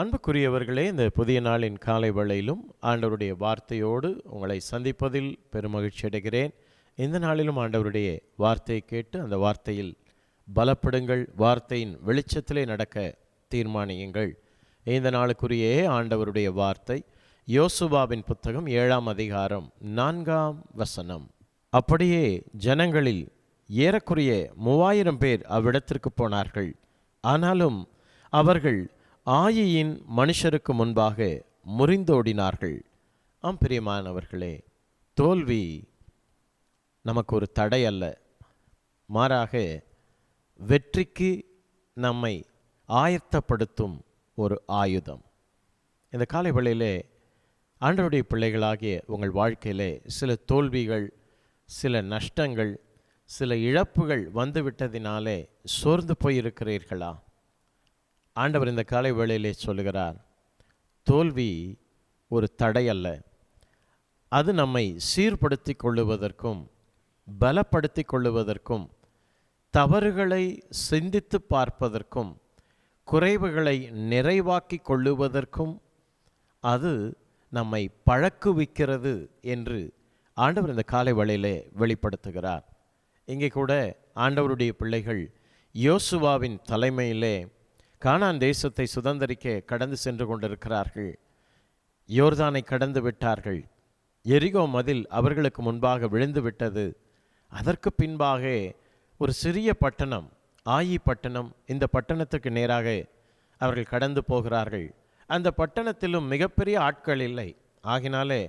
அன்புக்குரியவர்களே இந்த புதிய நாளின் காலை வேளையிலும் ஆண்டவருடைய வார்த்தையோடு உங்களை சந்திப்பதில் பெருமகிழ்ச்சி அடைகிறேன். இந்த நாளிலும் ஆண்டவருடைய வார்த்தையை கேட்டு அந்த வார்த்தையில் பலப்படுங்கள் வார்த்தையின் வெளிச்சத்திலே நடக்க தீர்மானியுங்கள். இந்த நாளுக்குரிய ஆண்டவருடைய வார்த்தை யோசுவாவின் புத்தகம் ஏழாம் அதிகாரம் நான்காம் வசனம். அப்படியே ஜனங்களில் ஏறக்குறைய மூவாயிரம் பேர் அவ்விடத்திற்கு போனார்கள். ஆனாலும் அவர்கள் ஆயியின் மனுஷருக்கு முன்பாக முறிந்தோடினார்கள். ஆம் பிரியமானவர்களே தோல்வி நமக்கு ஒரு தடை அல்ல. மாறாக வெற்றிக்கு நம்மை ஆயத்தப்படுத்தும் ஒரு ஆயுதம். இந்த காலை வேளையிலே ஆண்டருடைய பிள்ளைகளாகிய உங்கள் வாழ்க்கையிலே சில தோல்விகள் சில நஷ்டங்கள் சில இழப்புகள் வந்துவிட்டதினாலே சோர்ந்து போயிருக்கிறீர்களா? ஆண்டவர் இந்த காலை வேளையிலே சொல்லுகிறார் தோல்வி ஒரு தடை அல்ல. அது நம்மை சீர்படுத்தி கொள்ளுவதற்கும் பலப்படுத்தி கொள்ளுவதற்கும் தவறுகளை சிந்தித்து பார்ப்பதற்கும் குறைவுகளை நிறைவாக்கி கொள்ளுவதற்கும் அது நம்மை பழக்குவிக்கிறது என்று ஆண்டவர் இந்த காலை வழியிலே வெளிப்படுத்துகிறார். இங்கே கூட ஆண்டவருடைய பிள்ளைகள் யோசுவாவின் தலைமையிலே கானான் தேசத்தை சுதந்திரிக்க கடந்து சென்று கொண்டிருக்கிறார்கள். யோர்தானை கடந்து விட்டார்கள். எரிகோ மதில் அவர்களுக்கு முன்பாக விழுந்து விட்டது. அதற்கு பின்பாக ஒரு சிறிய பட்டணம் ஆயி பட்டணம் இந்த பட்டணத்துக்கு நேராக அவர்கள் கடந்து போகிறார்கள். அந்த பட்டணத்திலும் மிகப்பெரிய ஆட்கள் இல்லை. ஆகினாலே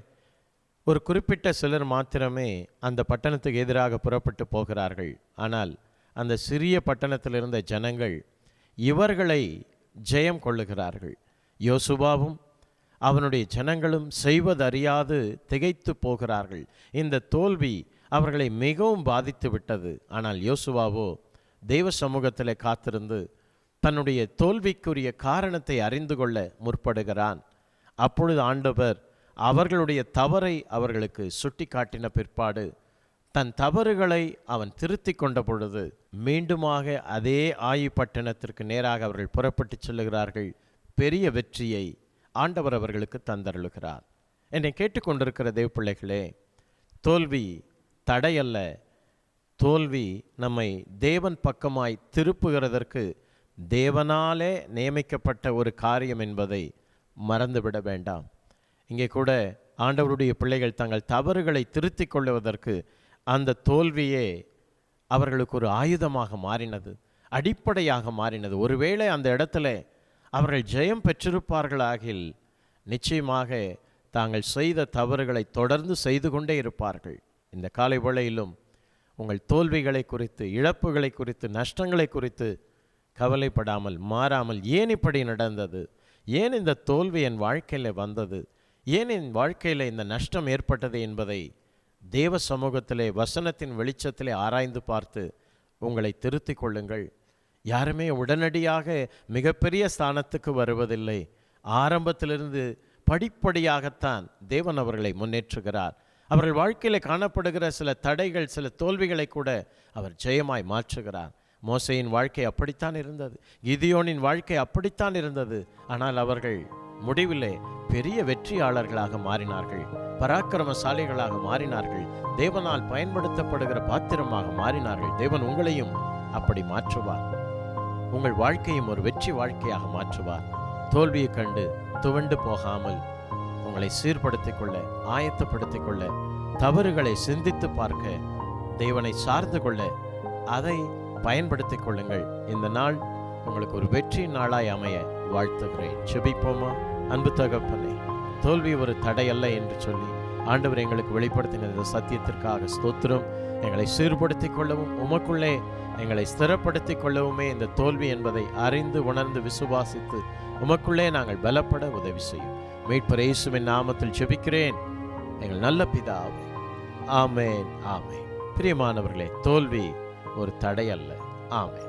ஒரு குறிப்பிட்ட சிலர் மாத்திரமே அந்த பட்டணத்துக்கு எதிராக புறப்பட்டு போகிறார்கள். ஆனால் அந்த சிறிய பட்டணத்தில் இருந்த ஜனங்கள் இவர்களை ஜெயம் கொள்ளுகிறார்கள். யோசுவாவும் அவனுடைய ஜனங்களும் செய்வதறியாது திகைத்து போகிறார்கள். இந்த தோல்வி அவர்களை மிகவும் பாதித்து விட்டது. ஆனால் யோசுவாவோ தெய்வ சமூகத்திலே காத்திருந்து தன்னுடைய தோல்விக்குரிய காரணத்தை அறிந்து கொள்ள முற்படுகிறான். அப்பொழுது ஆண்டவர் அவர்களுடைய தவறை அவர்களுக்கு சுட்டி காட்டின பிற்பாடு தன் தவறுகளை அவன் திருத்தி கொண்ட பொழுது மீண்டுமாக அதே ஆயுப்பட்டணத்திற்கு நேராக அவர்கள் புறப்பட்டு செல்லுகிறார்கள். பெரிய வெற்றியை ஆண்டவர் அவர்களுக்கு தந்தருளுகிறார். என்னை கேட்டுக்கொண்டிருக்கிற தேவ பிள்ளைகளே தோல்வி தடையல்ல. தோல்வி நம்மை தேவன் பக்கமாய் திருப்புகிறதற்கு தேவனாலே நியமிக்கப்பட்ட ஒரு காரியம் என்பதை மறந்துவிட வேண்டாம். இங்கே கூட ஆண்டவருடைய பிள்ளைகள் தங்கள் தவறுகளை திருத்திக் கொள்வதற்கு அந்த தோல்வியே அவர்களுக்கு ஒரு ஆயுதமாக மாறினது அடிப்படையாக மாறினது. ஒருவேளை அந்த இடத்துல அவர்கள் ஜெயம் பெற்றிருப்பார்களாகில் நிச்சயமாக தாங்கள் செய்த தவறுகளை தொடர்ந்து செய்து கொண்டே இருப்பார்கள். இந்த காலை வேளையிலும் உங்கள் தோல்விகளை குறித்து இழப்புகளை குறித்து நஷ்டங்களை குறித்து கவலைப்படாமல் மாறாமல் ஏன் இப்படி நடந்தது? ஏன் இந்த தோல்வி என் வாழ்க்கையில் வந்தது? ஏன் என் வாழ்க்கையில் இந்த நஷ்டம் ஏற்பட்டது என்பதை தேவ சமூகத்திலே வசனத்தின் வெளிச்சத்திலே ஆராய்ந்து பார்த்து உங்களை திருத்திக் கொள்ளுங்கள். யாருமே உடனடியாக மிகப்பெரிய ஸ்தானத்துக்கு வருவதில்லை. ஆரம்பத்திலிருந்து படிப்படியாகத்தான் தேவன் அவர்களை முன்னேற்றுகிறார். அவர்கள் வாழ்க்கையில் காணப்படுகிற சில தடைகள் சில தோல்விகளை கூட அவர் ஜெயமாய் மாற்றுகிறார். மோசையின் வாழ்க்கை அப்படித்தான் இருந்தது. கிதியோனின் வாழ்க்கை அப்படித்தான் இருந்தது. ஆனால் அவர்கள் முடிவிலே பெரிய வெற்றியாளர்களாக மாறினார்கள். பராக்கிரமசாலிகளாக மாறினார்கள். தேவனால் பயன்படுத்தப்படுகிற பாத்திரமாக மாறினார்கள். தேவன் உங்களையும் அப்படி மாற்றுவார். உங்கள் வாழ்க்கையும் ஒரு வெற்றி வாழ்க்கையாக மாற்றுவார். தோல்வியை கண்டு துவண்டு போகாமல் உங்களை சீர்படுத்திக் கொள்ள ஆயத்தப்படுத்திக் கொள்ள தவறுகளை சிந்தித்து பார்க்க தேவனை சார்ந்து கொள்ள அதை பயன்படுத்திக் கொள்ளுங்கள். இந்த நாள் உங்களுக்கு ஒரு வெற்றி நாளாய் அமைய வாழ்த்துகிறேன். செபிப்போமா அன்பு தகப்பனே. தோல்வி ஒரு தடையல்ல என்று சொல்லி ஆண்டவர் எங்களுக்கு வெளிப்படுத்தின இந்த சத்தியத்திற்காக ஸ்தோத்திரம். எங்களை சீர்படுத்திக் கொள்ளவும் உமக்குள்ளே எங்களை ஸ்திரப்படுத்திக் கொள்ளவுமே இந்த தோல்வி என்பதை அறிந்து உணர்ந்து விசுவாசித்து உமக்குள்ளே நாங்கள் பலப்பட உதவி செய்யும். மீட்பர் இயேசுவின் நாமத்தில் ஜெபிக்கிறேன். எங்கள் நல்ல பிதாவே ஆமேன் ஆமேன். பிரியமானவர்களே தோல்வி ஒரு தடை அல்ல ஆமேன்.